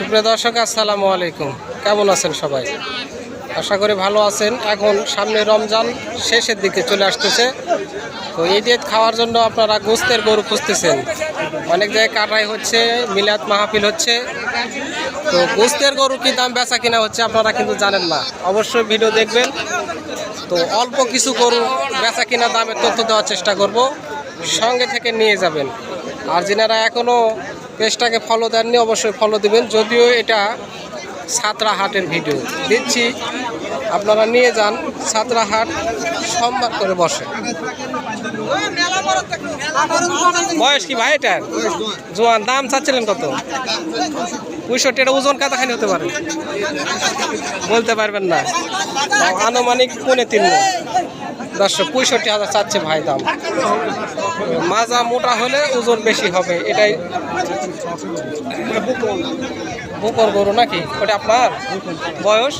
সুপ্রিয় দর্শক, আসসালামু আলাইকুম। কেমন আছেন সবাই? আশা করি ভালো আছেন। এখন সামনে রমজান শেষের দিকে চলে আসতেছে। তো ঈদ খাওয়ার জন্য আপনারা গোস্তের গরু খুঁজতেছেন। অনেক জায়গায় কাটাই হচ্ছে, মিলাদ মাহফিল হচ্ছে। তো গোস্তের গরু কি দাম বেচা কিনা হচ্ছে আপনারা কিন্তু জানেন না। অবশ্যই ভিডিও দেখবেন। তো অল্প কিছু গরু বেচা কিনা দামের তথ্য দেওয়ার চেষ্টা করব। সঙ্গে থেকে নিয়ে যাবেন। আর যেনারা এখনও পেজটাকে ফলো দেননি, অবশ্যই ফলো দিবেন। যদিও এটা সাতরা হাটের ভিডিও দিচ্ছি, আপনারা নিয়ে যান সাতরা হাট সোমবার করে বসে। বয়স কি ভাই এটা জোয়ান, দাম চাচ্ছিলেন কত? পঁয়ষট্টি এটা ওজন কতখানি হতে পারে। বলতে পারবেন না। আনুমানিক পৌনে তিন। দর্শক, পঁয়ষট্টি হাজার চাচ্ছে ভাই দাম। মাজা মোটা হলে ওজন বেশি হবে, এটাই বুকর গরু নাকি? ওটা আপনার? বয়স?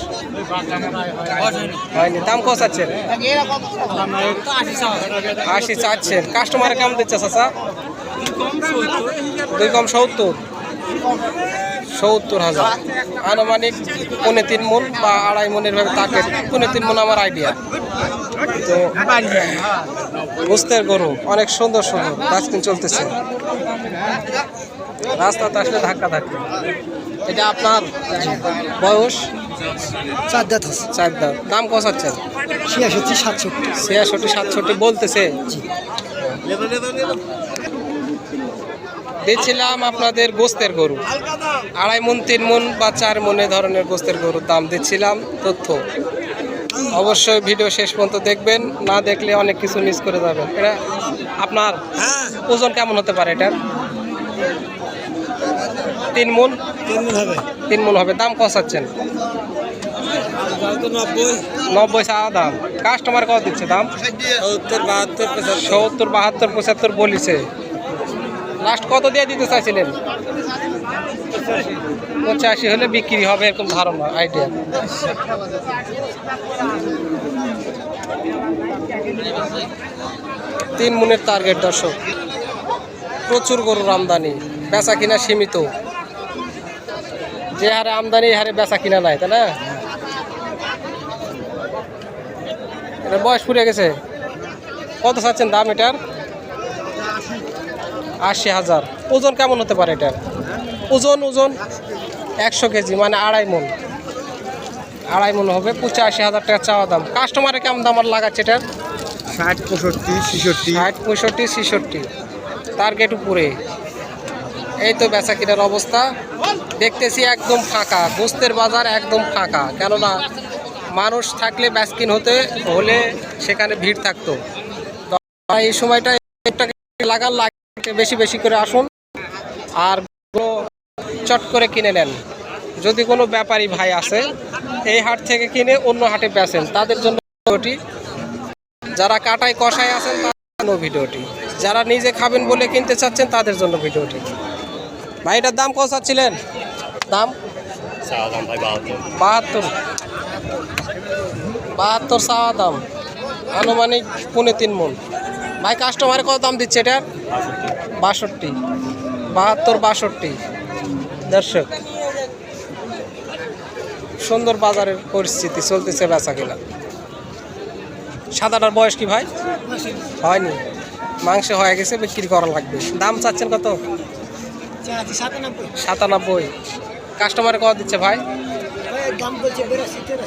হয়নি। দাম চাচ্ছেন? কাস্টমার কেমন দিচ্ছে দুই কম সত্তর। সত্তর হাজার। আনুমানিক পৌনে তিন মন বা আড়াই মনের ভাবে তাকে পৌনে তিন মন আমার আইডিয়া তো বুঝতের গরু, অনেক সুন্দর সুন্দর। ডাস্টবিন চলতেছে। রাস্তাতে আসলে ধাক্কা ধাক্কা। এটা আপনার বয়স? চার দাঁত চার দাম দাম কষাচ্ছেন ছিয়াশি সাতষট্টি। ছিয়াষট্টি সাতষট্টি বলতেছে। আপনাদের গোস্তের গরু। আড়াই মন তিন মন বা চার মনে ধরনের গোস্তের গরুর দাম দিচ্ছিলাম তথ্য। অবশ্যই ভিডিও শেষ পর্যন্ত দেখবেন। না দেখলে অনেক কিছু মিস করে যাবেন। এটা আপনার ওজন কেমন হতে পারে এটার? তিন মন তিন দিন হবে। তিন মন হবে। দাম কষাচ্ছেন নব্বই। দাম। কাস্টমার কত দিচ্ছে দাম? সত্তর বাহাত্তর সত্তর বাহাত্তর পঁচাত্তর বলিছে। লাস্ট কত দিয়ে দিতে চাইছিলেন? পঁচাশি হলে বিক্রি হবে এরকম ধারণা আইডিয়া তিন মনের টার্গেট দর্শক। প্রচুর গরুর আমদানি। বেচা কিনা সীমিত। যে হারে আমদানি হারে বেচা কিনা নাই তাই না? এটা বয়স ফুরে গেছে। কত চাচ্ছেন দাম এটার? আশি হাজার। ওজন কেমন হতে পারে এটার? ওজন ওজন? একশো কেজি মানে আড়াই মন। আড়াই মন হবে পঁচাশি হাজার টাকা চাওয়া দাম। কাস্টমারে কেমন দাম আর লাগাচ্ছে এটার? ষাট পঁয়ষট্টি ছেষট্টি। ষাট পঁয়ষট্টি ছেষট্টি। টার্গেট উপরে। এই তো বেচা কিনার অবস্থা। দেখতেছি একদম ফাঁকা, গোস্তের বাজার একদম ফাঁকা, কেননা মানুষ থাকলে ব্যাসকিন হতে হলে সেখানে ভিড় থাকতো। এই সময়টা লাগান লাগে বেশি বেশি করে আসুন আর চট করে কিনে নেন। যদি কোনো ব্যাপারী ভাই আছে এই হাট থেকে কিনে অন্য হাটে বেচেন, তাদের জন্য ভিডিওটি। যারা কাটায় কষায় আছেন, তাদের জন্য ভিডিওটি। যারা নিজে খাবেন বলে কিনতে চাচ্ছেন, তাদের জন্য ভিডিওটি। ভাই, এটার দাম কত চাচ্ছিলেন? দাম? বাহাত্তর। বাহাত্তর? চাওয়া দাম। আনুমানিক পুনে তিন মন ভাই কাস্টমারে কত দাম দিচ্ছে এটার বাষট্টি। বাহাত্তর বাষট্টি। দর্শক সুন্দর বাজারের পরিস্থিতি চলতেছে বেচা কিনা সাদাটার বয়স কি ভাই? হয়নি। মাংস হয়ে গেছে বিক্রি করা লাগবে। দাম চাচ্ছেন কত? সাতানব্বই। সাতানব্বই। কাস্টমারে কত দিচ্ছে ভাই?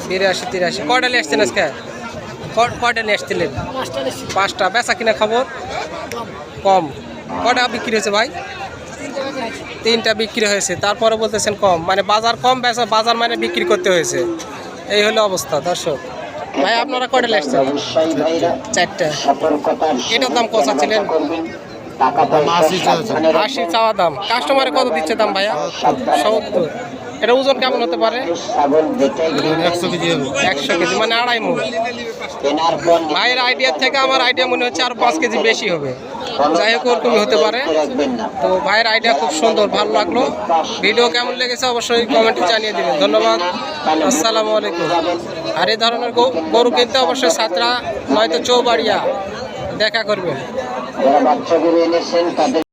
বেরাশি তেরাশি। কয়টা নিয়ে আসছেন আজকে? কয়টা নিয়ে আসছিলেন? পাঁচটা বেচা কিনা খবর? কম। কটা বিক্রি হয়েছে ভাই? তিনটা বিক্রি হয়েছে। তারপরে বলতেছেন কম। মানে বাজার কম বেচা বাজার মানে বিক্রি করতে হয়েছে। এই হলো অবস্থা দর্শক। ভাই আপনারা কয়টা নিয়ে আসছেন? চারটা। এটার দাম কত ছিলেন আশি চাওয়া দাম। কাস্টমারে কত দিচ্ছে দাম ভাইয়া? সত্তর। এটা ওজন কেমন হতে পারে? একশো কেজি একশো কেজি মানে আড়াই মন। ভাইয়ের আইডিয়া থেকে আমার আইডিয়া মনে হচ্ছে আরও পাঁচ কেজি বেশি হবে। যাই হোক ওরকমই হতে পারে। তো ভাইয়ের আইডিয়া খুব সুন্দর ভালো লাগল। ভিডিও কেমন লেগেছে অবশ্যই কমেন্টে জানিয়ে দিবেন। ধন্যবাদ। আসসালামু আলাইকুম। আর এই ধরনের গরু কিনতে অবশ্যই সাতরা নয়তো চৌবাড়িয়া দেখা করবেন। যারা বাচ্চাগুলো এনেছেন তাদের